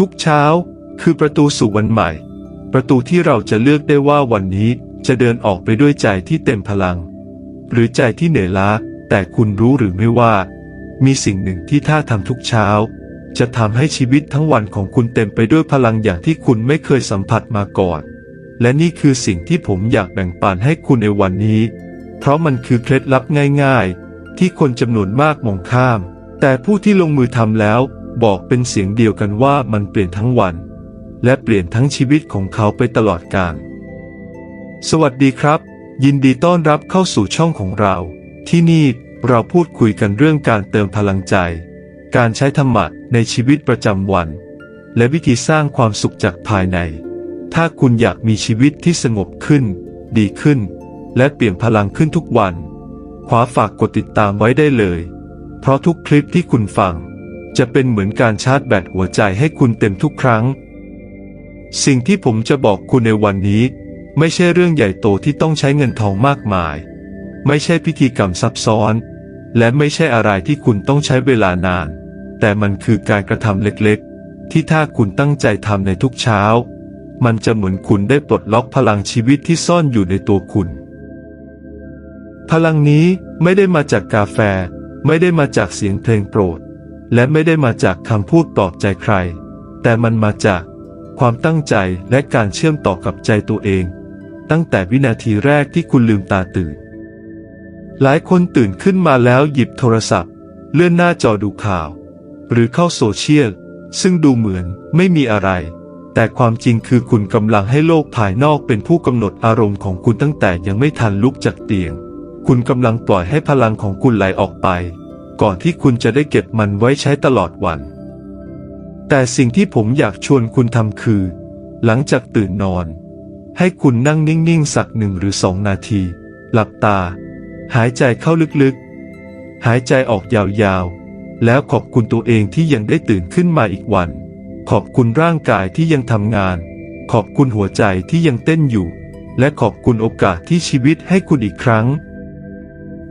ทุกเช้า คือประตูสู่วันใหม่ ประตูที่เราจะเลือกได้ว่าวันนี้จะเดินออกไปด้วยใจที่เต็มพลัง หรือใจที่เหนื่อยล้า แต่คุณรู้หรือไม่ว่า มีสิ่งหนึ่งที่ถ้าทำทุกเช้า จะทำให้ชีวิตทั้งวันของคุณเต็มไปด้วยพลังอย่างที่คุณไม่เคยสัมผัสมาก่อน และนี่คือสิ่งที่ผมอยากแบ่งปันให้คุณในวันนี้ เพราะมันคือเคล็ดลับง่าย ๆ ที่คนจำนวนมากมองข้าม แต่ผู้ที่ลงมือทำแล้ว บอกเป็นเสียงเดียวกันว่ามันเปลี่ยนทั้งวัน และเปลี่ยนทั้งชีวิตของเขาไปตลอดกาลสวัสดีครับ ยินดีต้อนรับเข้าสู่ช่องของเรา ที่นี่เราพูดคุยกันเรื่องการเติมพลังใจ การใช้ธรรมะในชีวิตประจำวัน และวิธีสร้างความสุขจากภายใน ถ้าคุณอยากมีชีวิตที่สงบขึ้น ดีขึ้น และเปลี่ยนพลังขึ้นทุกวัน ขวาฝากกดติดตามไว้ได้เลย เพราะทุกคลิปที่คุณฟัง จะเป็นเหมือนการชาร์จแบตหัวใจให้คุณเต็มทุกครั้ง สิ่งที่ผมจะบอกคุณในวันนี้ ไม่ใช่เรื่องใหญ่โตที่ต้องใช้เงินทองมากมาย ไม่ใช่พิธีกรรมซับซ้อน และไม่ใช่อะไรที่คุณต้องใช้เวลานาน แต่มันคือการกระทำเล็กๆ ที่ถ้าคุณตั้งใจทำในทุกเช้า มันจะเหมือนคุณได้ปลดล็อกพลังชีวิตที่ซ่อนอยู่ในตัวคุณ พลังนี้ไม่ได้มาจากกาแฟ ไม่ได้มาจากเสียงเพลงโปรด และไม่ได้มาจากคำพูดปลอบใจใคร แต่มันมาจากความตั้งใจและการเชื่อมต่อกับใจตัวเอง ตั้งแต่วินาทีแรกที่คุณลืมตาตื่น หลายคนตื่นขึ้นมาแล้วหยิบโทรศัพท์ เลื่อนหน้าจอดูข่าว หรือเข้าโซเชียล ซึ่งดูเหมือนไม่มีอะไร แต่ความจริงคือคุณกำลังให้โลกภายนอกเป็นผู้กำหนดอารมณ์ของคุณตั้งแต่ยังไม่ทันลุกจากเตียง คุณกำลังปล่อยให้พลังของคุณไหลออกไป ก่อนที่คุณจะได้เก็บมันไว้ใช้ตลอดวัน แต่สิ่งที่ผมอยากชวนคุณทำคือ หลังจากตื่นนอน ให้คุณนั่งนิ่งๆ สักหนึ่งหรือสองนาที หลับตา หายใจเข้าลึกๆ หายใจออกยาวๆ แล้วขอบคุณตัวเองที่ยังได้ตื่นขึ้นมาอีกวัน ขอบคุณร่างกายที่ยังทำงาน ขอบคุณหัวใจที่ยังเต้นอยู่ และขอบคุณโอกาสที่ชีวิตให้คุณอีกครั้ง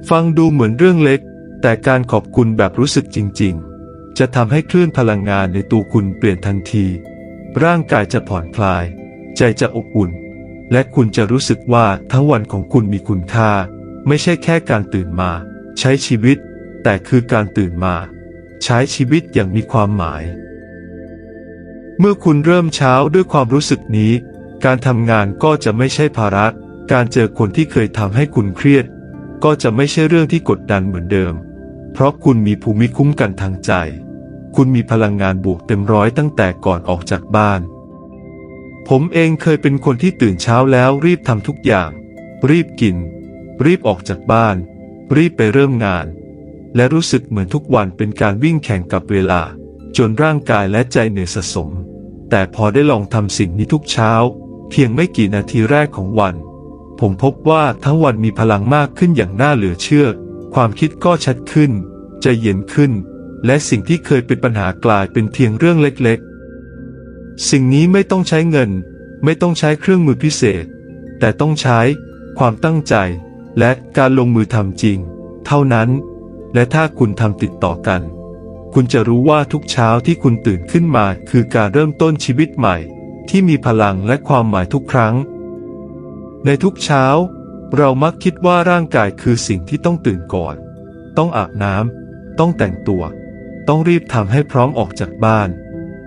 ฟังดูเหมือนเรื่องเล็ก แต่การขอบคุณแบบรู้สึกจริง ๆ จะทำให้คลื่นพลังงานในตัวคุณเปลี่ยนทันที ร่างกายจะผ่อนคลาย ใจจะอบอุ่น และคุณจะรู้สึกว่าทั้งวันของคุณมีคุณค่า ไม่ใช่แค่การตื่นมา ใช้ชีวิต แต่คือการตื่นมา ใช้ชีวิตอย่างมีความหมาย เมื่อคุณเริ่มเช้าด้วยความรู้สึกนี้ การทำงานก็จะไม่ใช่ภาระการเจอคนที่เคยทำให้คุณเครียด ก็จะไม่ใช่เรื่องที่กดดันเหมือนเดิม เพราะคุณมีภูมิคุ้มกันทางใจ คุณมีพลังงานบวกเต็มร้อยตั้งแต่ก่อนออกจากบ้าน ผมเองเคยเป็นคนที่ตื่นเช้าแล้วรีบทำทุกอย่าง รีบกิน รีบออกจากบ้าน รีบไปเริ่มงาน และรู้สึกเหมือนทุกวันเป็นการวิ่งแข่งกับเวลา จนร่างกายและใจเหนื่อยสะสม แต่พอได้ลองทำสิ่งนี้ทุกเช้า เพียงไม่กี่นาทีแรกของวัน ผมพบว่าทั้งวันมีพลังมากขึ้นอย่างน่าเหลือเชื่อ ความคิดก็ชัดขึ้น ใจเย็นขึ้น และสิ่งที่เคยเป็นปัญหากลายเป็นเพียงเรื่องเล็กๆ สิ่งนี้ไม่ต้องใช้เงิน ไม่ต้องใช้เครื่องมือพิเศษ แต่ต้องใช้ ความตั้งใจ และการลงมือทำจริง เท่านั้น และถ้าคุณทำติดต่อกัน คุณจะรู้ว่าทุกเช้าที่คุณตื่นขึ้นมาคือการเริ่มต้นชีวิตใหม่ ที่มีพลังและความหมายทุกครั้ง ในทุกเช้า เรามักคิดว่าร่างกายคือสิ่งที่ต้องตื่นก่อน ต้องอาบน้ำต้องแต่งตัว ต้องรีบทำให้พร้อมออกจากบ้าน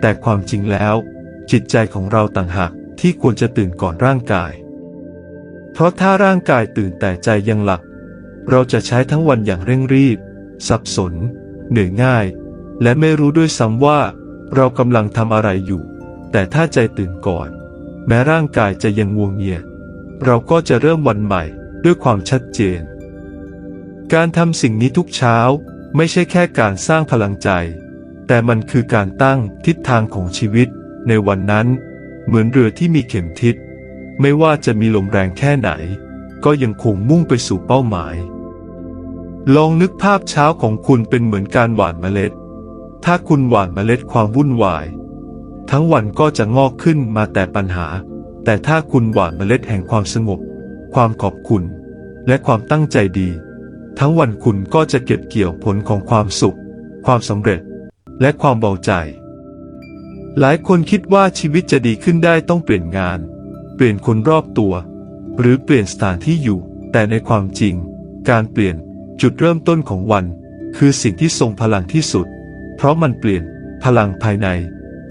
แต่ความจริงแล้ว จิตใจของเราต่างหากที่ควรจะตื่นก่อนร่างกาย เพราะถ้าร่างกายตื่นแต่ใจยังหลับเราจะใช้ทั้งวันอย่างเร่งรีบ สับสน เหนื่อยง่าย และไม่รู้ด้วยซ้ำว่า เรากำลังทำอะไรอยู่ แต่ถ้าใจตื่นก่อน แม้ร่างกายจะยังงวงเงีย เราก็จะเริ่มวันใหม่ด้วยความชัดเจน การทำสิ่งนี้ทุกเช้าไม่ใช่แค่การสร้างพลังใจ แต่มันคือการตั้งทิศทางของชีวิต ในวันนั้น เหมือนเรือที่มีเข็มทิศ ไม่ว่าจะมีลมแรงแค่ไหน ก็ยังคงมุ่งไปสู่เป้าหมาย ลองนึกภาพเช้าของคุณเป็นเหมือนการหว่านเมล็ด ถ้าคุณหว่านเมล็ดความวุ่นวาย ทั้งวันก็จะงอกขึ้นมาแต่ปัญหา แต่ถ้าคุณหว่านเมล็ดแห่งความสงบ ความขอบคุณ และความตั้งใจดี ทั้งวันคุณก็จะเก็บเกี่ยวผลของความสุข ความสำเร็จ และความเบาใจ หลายคนคิดว่าชีวิตจะดีขึ้นได้ต้องเปลี่ยนงาน เปลี่ยนคนรอบตัว หรือเปลี่ยนสถานที่อยู่ แต่ในความจริง การเปลี่ยนจุดเริ่มต้นของวัน คือสิ่งที่ทรงพลังที่สุด เพราะมันเปลี่ยนพลังภายใน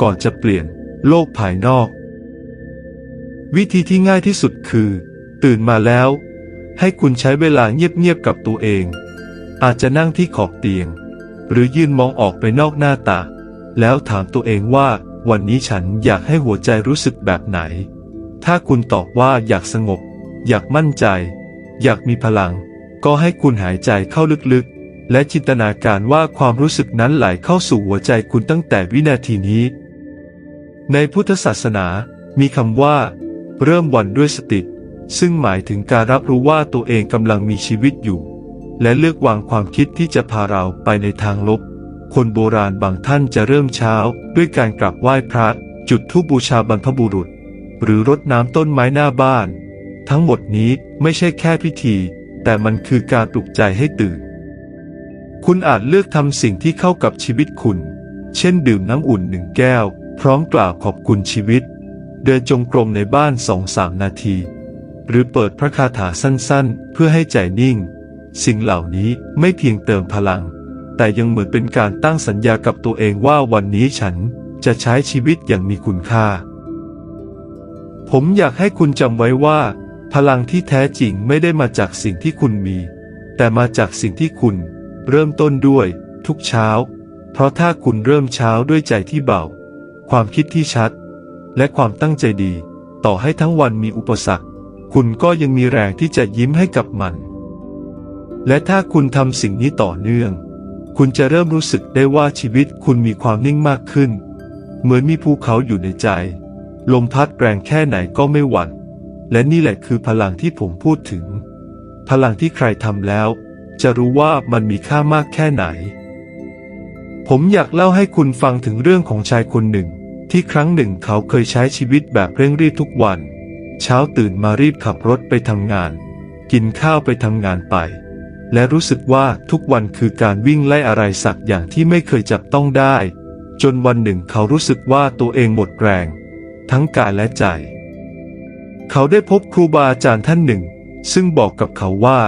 ก่อนจะเปลี่ยนโลกภายนอก วิธีที่ง่ายที่สุดคือ ตื่นมาแล้ว ให้คุณใช้เวลาเงียบๆกับตัวเอง อาจจะนั่งที่ขอบเตียง หรือยืนมองออกไปนอกหน้าต่างแล้วถามตัวเองว่าวันนี้ฉันอยากให้หัวใจรู้สึกแบบไหน ถ้าคุณตอบว่าอยากสงบ อยากมั่นใจ อยากมีพลัง ก็ให้คุณหายใจเข้าลึกๆ และจินตนาการว่าความรู้สึกนั้นไหลเข้าสู่หัวใจคุณตั้งแต่วินาทีนี้ ในพุทธศาสนามีคำว่า เริ่มวันด้วยสติ ซึ่งหมายถึงการรับรู้ว่าตัวเองกำลังมีชีวิตอยู่ และเลือกวางความคิดที่จะพาเราไปในทางลบ คนโบราณบางท่านจะเริ่มเช้า ด้วยการกราบไหว้พระ จุดธูปบูชาบรรพบุรุษ หรือรดน้ำต้นไม้หน้าบ้าน ทั้งหมดนี้ไม่ใช่แค่พิธี แต่มันคือการปลุกใจให้ตื่น คุณอาจเลือกทำสิ่งที่เข้ากับชีวิตคุณ เช่นดื่มน้ำอุ่นหนึ่งแก้ว พร้อมกล่าวขอบคุณชีวิต เดินจงกรมในบ้านสองสามนาที หรือเปิดพระคาถาสั้นๆ เพื่อให้ใจนิ่ง สิ่งเหล่านี้ไม่เพียงเติมพลัง แต่ยังเหมือนเป็นการตั้งสัญญากับตัวเองว่าวันนี้ฉันจะใช้ชีวิตอย่างมีคุณค่า ผมอยากให้คุณจำไว้ว่า พลังที่แท้จริงไม่ได้มาจากสิ่งที่คุณมี แต่มาจากสิ่งที่คุณ เริ่มต้นด้วย ทุกเช้า เพราะถ้าคุณเริ่มเช้าด้วยใจที่เบา ความคิดที่ชัด และความตั้งใจดี ต่อให้ทั้งวันมีอุปสรรค คุณก็ยังมีแรงที่จะยิ้มให้กับมัน และถ้าคุณทำสิ่งนี้ต่อเนื่อง คุณจะเริ่มรู้สึกได้ว่าชีวิตคุณมีความนิ่งมากขึ้น เหมือนมีภูเขาอยู่ในใจ ลมพัดแรงแค่ไหนก็ไม่หวั่น และนี่แหละคือพลังที่ผมพูดถึง พลังที่ใครทำแล้ว จะรู้ว่ามันมีค่ามากแค่ไหนผมอยากเล่าให้คุณฟังถึงเรื่องของชายคนหนึ่ง ที่ครั้งหนึ่งเขาเคยใช้ชีวิตแบบเร่งรีบทุกวัน เช้าตื่นมารีบขับรถไปทำงาน กินข้าวไปทำงานไป และรู้สึกว่าทุกวันคือการวิ่งไล่อะไรสักอย่างที่ไม่เคยจับต้องได้ จนวันหนึ่งเขารู้สึกว่าตัวเองหมดแรง ทั้งกายและใจ เขาได้พบครูบาอาจารย์ท่านหนึ่ง ซึ่งบอกกับเขาว่า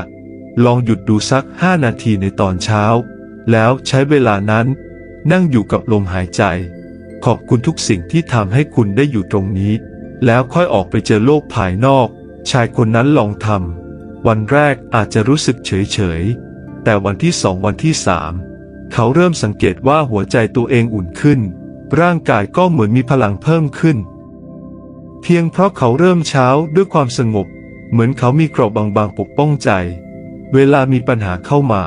ลองหยุดดูสักห้านาทีในตอนเช้า แล้วใช้เวลานั้น นั่งอยู่กับลมหายใจ อบคุณทุกสิ่งที่ทำให้คุณได้อยู่ตรงนี้ แล้วค่อยออกไปเจอโลกภายนอก ชายคนนั้นลองทำวันแรกอาจจะรู้สึกเฉยเฉยๆแต่วันที่สองวันที่สามเขาเริ่มสังเกตว่าหัวใจตัวเองอุ่นขึ้น ร่างกายก็เหมือนมีพลังเพิ่มขึ้น เพียงเพราะเขาเริ่มเช้าด้วยความสงบ เหมือนเขามีเกราะบางๆปกป้องใจ เวลามีปัญหาเข้ามา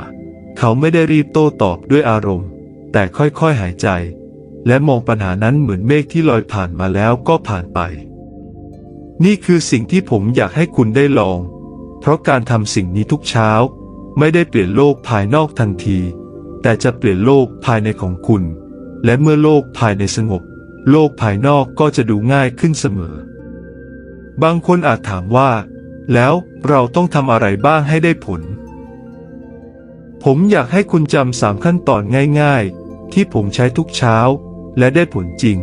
เขาไม่ได้รีบโต้ตอบด้วยอารมณ์ แต่ค่อยๆหายใจ และมองปัญหานั้นเหมือนเมฆที่ลอยผ่านมาแล้วก็ผ่านไป นี่คือสิ่งที่ผมอยากให้คุณได้ลอง เพราะการทำสิ่งนี้ทุกเช้า ไม่ได้เปลี่ยนโลกภายนอกทันที แต่จะเปลี่ยนโลกภายในของคุณ และเมื่อโลกภายในสงบ โลกภายนอกก็จะดูง่ายขึ้นเสมอ บางคนอาจถามว่า แล้วเราต้องทำอะไรบ้างให้ได้ผล ผมอยากให้คุณจำสามขั้นตอนง่าย ๆ ที่ผมใช้ทุกเช้า และได้ผลจริง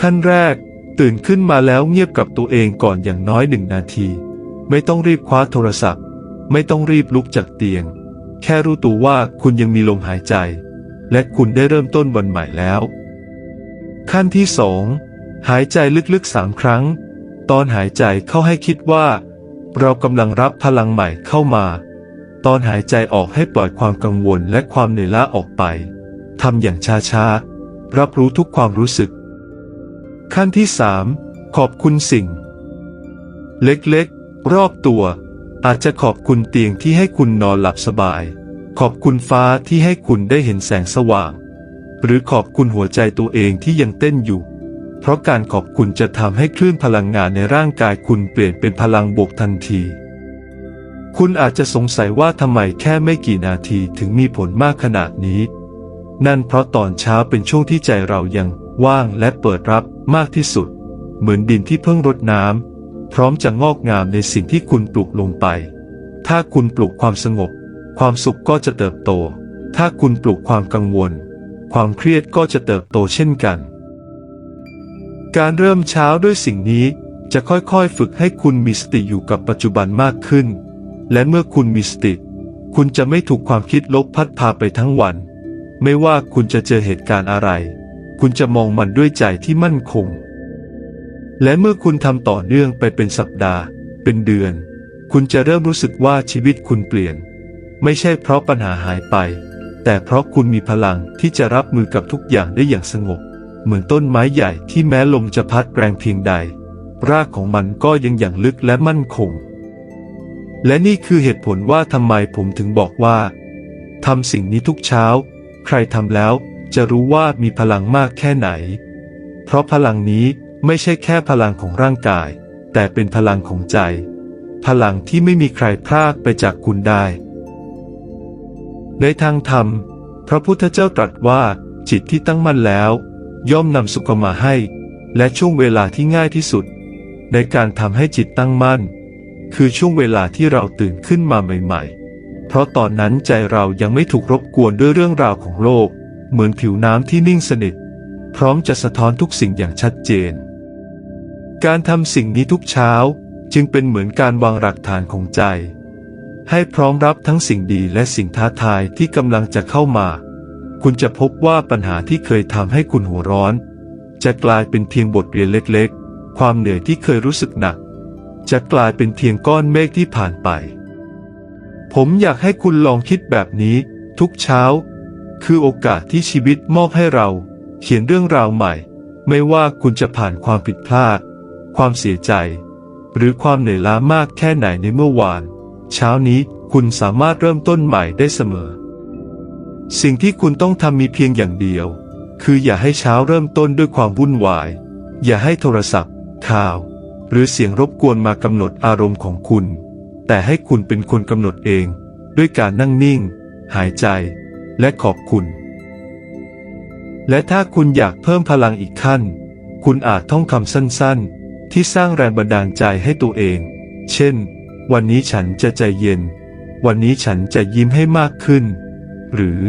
ขั้นแรก ตื่นขึ้นมาแล้วเงียบกับตัวเองก่อนอย่างน้อยหนึ่งนาที ไม่ต้องรีบคว้าโทรศัพท์ ไม่ต้องรีบลุกจากเตียง แค่รู้ตัวว่าคุณยังมีลมหายใจ และคุณได้เริ่มต้นวันใหม่แล้ว ขั้นที่สองหายใจลึกๆสามครั้ง ตอนหายใจเข้าให้คิดว่า เรากำลังรับพลังใหม่เข้ามา ตอนหายใจออกให้ปล่อยความกังวลและความเหนื่อยล้าออกไปทำอย่างช้าๆ รับรู้ทุกความรู้สึก ขั้นที่สามขอบคุณสิ่ง เล็กๆ รอบตัว อาจจะขอบคุณเตียงที่ให้คุณนอนหลับสบาย ขอบคุณฟ้าที่ให้คุณได้เห็นแสงสว่าง หรือขอบคุณหัวใจตัวเองที่ยังเต้นอยู่ เพราะการขอบคุณจะทำให้คลื่นพลังงานในร่างกายคุณเปลี่ยนเป็นพลังบวกทันทีคุณอาจจะสงสัยว่าทำไมแค่ไม่กี่นาทีถึงมีผลมากขนาดนี้ นั่นเพราะตอนเช้าเป็นช่วงที่ใจเรายังว่างและเปิดรับมากที่สุด เหมือนดินที่เพิ่งรดน้ำพร้อมจะงอกงามในสิ่งที่คุณปลูกลงไป ถ้าคุณปลูกความสงบ ความสุขก็จะเติบโต ถ้าคุณปลูกความกังวล ความเครียดก็จะเติบโตเช่นกัน การเริ่มเช้าด้วยสิ่งนี้จะค่อยๆ ฝึกให้คุณมีสติอยู่กับปัจจุบันมากขึ้น และเมื่อคุณมีสติ คุณจะไม่ถูกความคิดลบพัดพาไปทั้งวัน ไม่ว่าคุณจะเจอเหตุการณ์อะไร คุณจะมองมันด้วยใจที่มั่นคง และเมื่อคุณทำต่อเนื่องไปเป็นสัปดาห์ เป็นเดือน คุณจะเริ่มรู้สึกว่าชีวิตคุณเปลี่ยน ไม่ใช่เพราะปัญหาหายไป แต่เพราะคุณมีพลังที่จะรับมือกับทุกอย่างได้อย่างสงบ เหมือนต้นไม้ใหญ่ที่แม้ลมจะพัดแรงเพียงใด รากของมันก็ยังอย่างลึกและมั่นคง และนี่คือเหตุผลว่าทำไมผมถึงบอกว่าทำสิ่งนี้ทุกเช้า ใครทำแล้วจะรู้ว่ามีพลังมากแค่ไหน เพราะพลังนี้ไม่ใช่แค่พลังของร่างกาย แต่เป็นพลังของใจ พลังที่ไม่มีใครพรากไปจากคุณได้ ในทางธรรม พระพุทธเจ้าตรัสว่าจิตที่ตั้งมั่นแล้ว ย่อมนำสุขมาให้ และช่วงเวลาที่ง่ายที่สุด ในการทำให้จิตตั้งมั่น คือช่วงเวลาที่เราตื่นขึ้นมาใหม่ ๆ เพราะตอนนั้นใจเรายังไม่ถูกรบกวนด้วยเรื่องราวของโลก เหมือนผิวน้ำที่นิ่งสนิท พร้อมจะสะท้อนทุกสิ่งอย่างชัดเจน การทำสิ่งนี้ทุกเช้าจึงเป็นเหมือนการวางหลักฐานของใจ ให้พร้อมรับทั้งสิ่งดีและสิ่งท้าทายที่กำลังจะเข้ามา คุณจะพบว่าปัญหาที่เคยทำให้คุณหัวร้อน จะกลายเป็นเพียงบทเรียนเล็กๆ ความเหนื่อยที่เคยรู้สึกหนัก จะกลายเป็นเพียงก้อนเมฆที่ผ่านไป ผมอยากให้คุณลองคิดแบบนี้ ทุกเช้า คือโอกาสที่ชีวิตมอบให้เรา เขียนเรื่องราวใหม่ ไม่ว่าคุณจะผ่านความผิดพลาด ความเสียใจ หรือความเหนื่อยล้ามากแค่ไหนในเมื่อวาน เช้านี้คุณสามารถเริ่มต้นใหม่ได้เสมอ สิ่งที่คุณต้องทำมีเพียงอย่างเดียว คืออย่าให้เช้าเริ่มต้นด้วยความวุ่นวาย อย่าให้โทรศัพท์ ข่าว หรือเสียงรบกวนมากำหนดอารมณ์ของคุณ แต่ให้คุณเป็นคนกำหนดเอง ด้วยการนั่งนิ่ง หายใจ และขอบคุณ และถ้าคุณอยากเพิ่มพลังอีกขั้น คุณอาจท่องคำสั้นๆ ที่สร้างแรงบันดาลใจให้ตัวเอง เช่น วันนี้ฉันจะใจเย็น วันนี้ฉันจะยิ้มให้มากขึ้น หรือ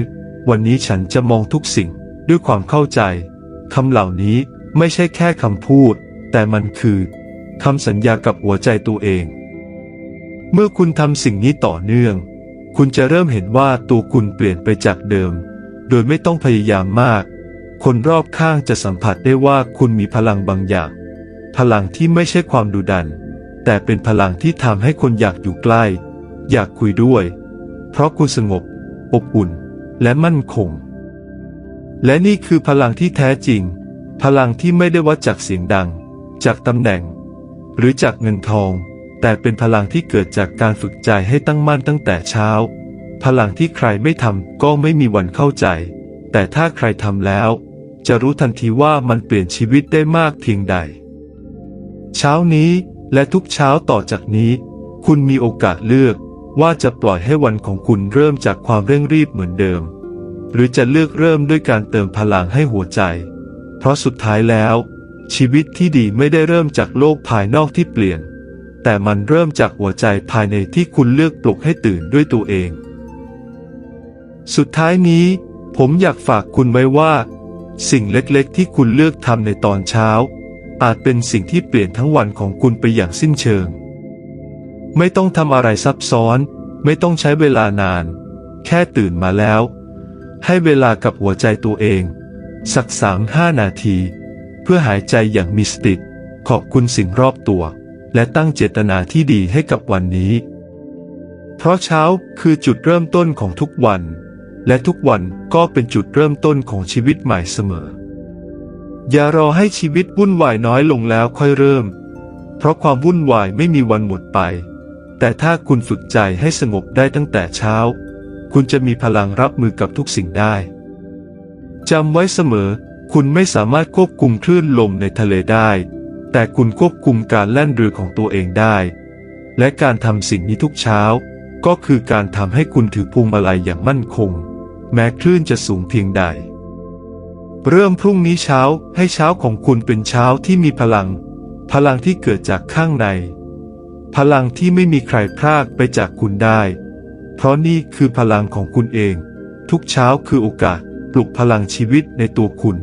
วันนี้ฉันจะมองทุกสิ่งด้วยความเข้าใจคำเหล่านี้ไม่ใช่แค่คำพูด แต่มันคือคำสัญญากับหัวใจตัวเอง เมื่อคุณทำสิ่งนี้ต่อเนื่อง คุณจะเริ่มเห็นว่าตัวคุณเปลี่ยนไปจากเดิม โดยไม่ต้องพยายามมาก คนรอบข้างจะสัมผัสได้ว่าคุณมีพลังบางอย่าง พลังที่ไม่ใช่ความดุดัน แต่เป็นพลังที่ทำให้คนอยากอยู่ใกล้ อยากคุยด้วย เพราะคุณสงบ อบอุ่น และมั่นคง และนี่คือพลังที่แท้จริง พลังที่ไม่ได้วัดจากเสียงดัง จากตำแหน่ง หรือจากเงินทอง แต่เป็นพลังที่เกิดจากการฝึกใจให้ตั้งมั่นตั้งแต่เช้า พลังที่ใครไม่ทำก็ไม่มีวันเข้าใจ แต่ถ้าใครทำแล้ว จะรู้ทันทีว่ามันเปลี่ยนชีวิตได้มากเพียงใด เช้านี้และทุกเช้าต่อจากนี้ คุณมีโอกาสเลือกว่าจะปล่อยให้วันของคุณเริ่มจากความเร่งรีบเหมือนเดิม หรือจะเลือกเริ่มด้วยการเติมพลังให้หัวใจ เพราะสุดท้ายแล้ว ชีวิตที่ดีไม่ได้เริ่มจากโลกภายนอกที่เปลี่ยน แต่มันเริ่มจากหัวใจภายในที่คุณเลือกปลุกให้ตื่นด้วยตัวเอง สุดท้ายนี้ ผมอยากฝากคุณไว้ว่า สิ่งเล็กๆ ที่คุณเลือกทำในตอนเช้า อาจเป็นสิ่งที่เปลี่ยนทั้งวันของคุณไปอย่างสิ้นเชิง ไม่ต้องทำอะไรซับซ้อน ไม่ต้องใช้เวลานาน แค่ตื่นมาแล้ว ให้เวลากับหัวใจตัวเอง สักสามห้านาที เพื่อหายใจอย่างมีสติขอบคุณสิ่งรอบตัว และตั้งเจตนาที่ดีให้กับวันนี้ เพราะเช้าคือจุดเริ่มต้นของทุกวัน และทุกวันก็เป็นจุดเริ่มต้นของชีวิตใหม่เสมอ อย่ารอให้ชีวิตวุ่นวายน้อยลงแล้วค่อยเริ่ม เพราะความวุ่นวายไม่มีวันหมดไป แต่ถ้าคุณฝึกใจให้สงบได้ตั้งแต่เช้า คุณจะมีพลังรับมือกับทุกสิ่งได้จำไว้เสมอ คุณไม่สามารถควบคุมคลื่นลมในทะเลได้ แต่คุณควบคุมการแล่นเรือของตัวเองได้ และการทำสิ่งนี้ทุกเช้า ก็คือการทำให้คุณถือพวงมาลัยอย่างมั่นคง แม้คลื่นจะสูงเพียงใด เริ่มพรุ่งนี้เช้าให้เช้าของคุณเป็นเช้าที่มีพลัง พลังที่เกิดจากข้างใน พลังที่ไม่มีใครพรากไปจากคุณได้ เพราะนี่คือพลังของคุณเอง ทุกเช้าคือโอกาสปลุกพลังชีวิตในตัวคุณ